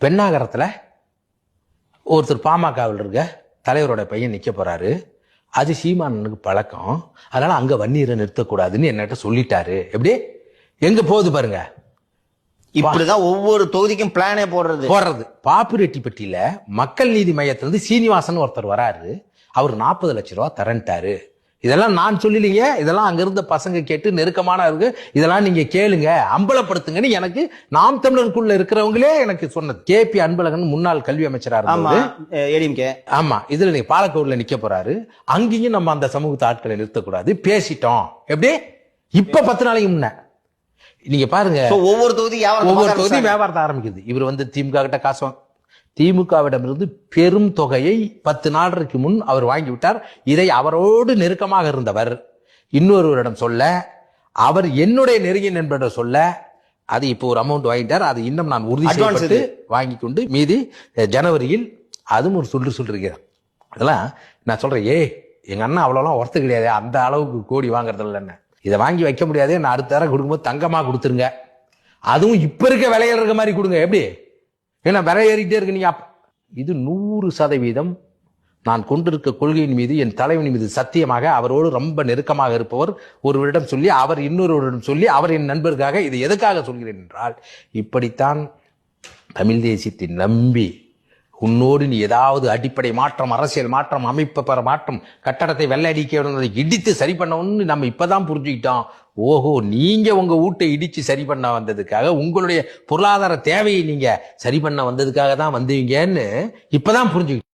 பெண்ணாகரத்தில் ஒருத்தர் பாமகவில் இருக்க தலைவரோட பையன் நிற்க போறாரு. அது சீமானனுக்கு பழக்கம். அதனால அங்க வன்னியரை நிறுத்தக்கூடாதுன்னு என்கிட்ட சொல்லிட்டாரு. எப்படி? எங்க போகுது பாருங்க. இப்படிதான் ஒவ்வொரு தொகுதிக்கும் பிளானே போடுறது. போடுறது. பாப்புரெட்டிப்பட்டியில மக்கள் நீதி மையத்திலிருந்து சீனிவாசன் ஒருத்தர் வராரு. அவர் நாற்பது லட்ச ரூபா தரன்ட்டாரு. இதெல்லாம் நான் சொல்லலைங்க. இதெல்லாம் அங்க இருந்த பசங்க கேட்டு நெருக்கமான இருக்கு. இதெல்லாம் நீங்க கேளுங்க. அம்பலப்படுத்துங்கன்னு எனக்கு நாம் தமிழருக்குள்ள இருக்கிறவங்களே எனக்கு சொன்னது கே பி அன்பழகன் முன்னாள் கல்வி அமைச்சரா இருந்தாரு ஆமா இதுல நீங்க பாலக்கோடுல நிக்க போறாரு. அங்கேயும் நம்ம அந்த சமூகத்து ஆட்களை நிறுத்தக்கூடாது. பேசிட்டோம். எப்படி? இப்ப பத்து நாளைக்கு முன்ன. நீங்க பாருங்க. ஒவ்வொரு தொகுதி ஒவ்வொரு தொகுதியும். வியாபாரத்தை ஆரம்பிக்குது. இவர் வந்து திமுக கிட்ட காசு திமுகவிடமிருந்து பெரும் தொகையை பத்து நாளுக்கு முன் அவர் வாங்கி விட்டார் இதை அவரோடு நெருக்கமாக இருந்தவர். இன்னொருவரிடம் சொல்ல அவர் என்னுடைய நெருங்கிய நண்பரிடம் சொல்ல அது இப்போ ஒரு அமௌண்ட் வாங்கிட்டார். அது இன்னும் நான் உறுதி செய்யப்பட்டு வாங்கி கொண்டு மீதி ஜனவரியில் அதுவும் ஒரு சொல்லு சொல்லிருக்கிறார் அதெல்லாம் நான் சொல்றேன் ஏய் எங்க அண்ணன் அவ்வளோலாம் ஒர்த்து கிடையாது. அந்த அளவுக்கு கோடி வாங்குறது இல்லைன்னு இதை வாங்கி வைக்க முடியாது. நான் அடுத்த தடவை கொடுக்கும்போது தங்கமா கொடுத்துருங்க. அதுவும் இப்ப இருக்க விலையில இருக்க மாதிரி கொடுங்க. எப்படி? ஏன்னா விலை ஏறிக்கிட்டே இருக்கு நீங்க இது நூறு சதவீதம் நான் கொண்டிருக்க கொள்கையின் மீது என் தலைவன் மீது சத்தியமாக அவரோடு ரொம்ப நெருக்கமாக இருப்பவர் ஒருவரிடம் சொல்லி அவர் இன்னொருவரிடம் சொல்லி அவர் என் நண்பருக்காக இது எதுக்காக சொல்கிறேன் என்றால் இப்படித்தான் தமிழ் தேசியத்தை நம்பி உன்னோடு நீ ஏதாவது அடிப்படை மாற்றம் அரசியல் மாற்றம் அமைப்பு பெற மாற்றம் கட்டடத்தை வெள்ளடிக்க வேணும்னதை இடித்து சரி பண்ணணும்னு நம்ம இப்பதான் புரிஞ்சுக்கிட்டோம். ஓஹோ நீங்க உங்க வீட்டை இடிச்சு சரி பண்ண வந்ததுக்காக உங்களுடைய பொருளாதார தேவையை நீங்க சரி பண்ண வந்ததுக்காக தான் வந்தீங்கன்னு இப்பதான் புரிஞ்சுக்கிட்டோம்.